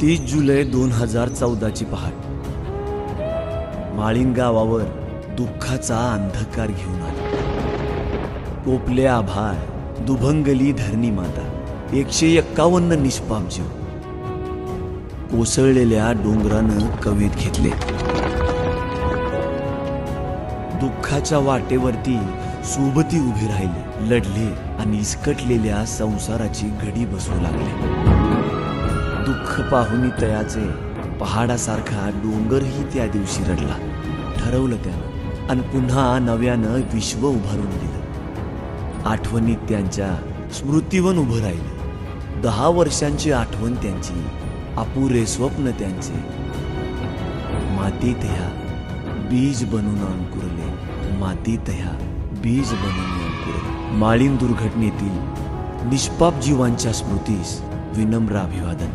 तीस जुलै दोन हजार चौदाची पहाट. माळिंग गावावर दुःखाचा अंधकार घेऊन आला. पोपले आभाळ दुभंगली धरणी माता एकशे एक्कावन्न निष्पाप जीव. कोसळलेल्या डोंगरानं कवेत घेतले. दुःखाच्या वाटेवरती सोबती उभी राहिले लढले आणि इसकटलेल्या संसाराची घडी बसू लागली. दुःख पाहुनी तयाचे पहाडासारखा डोंगरही त्या दिवशी रडला. ठरवलं त्यानं. आणि पुन्हा नव्यानं विश्व उभारून दिलं. आठवणीत त्यांच्या स्मृतीवन उभं राहिलं. दहा वर्षांची आठवण त्यांची अपुरे स्वप्न त्यांचे. मातीत ह्या बीज बनून अंकुरले. मातीत ह्या बीज बनून अंकुरले. माळीन दुर्घटनेतील निष्पाप जीवांच्या स्मृतीस विनम्र अभिवादन.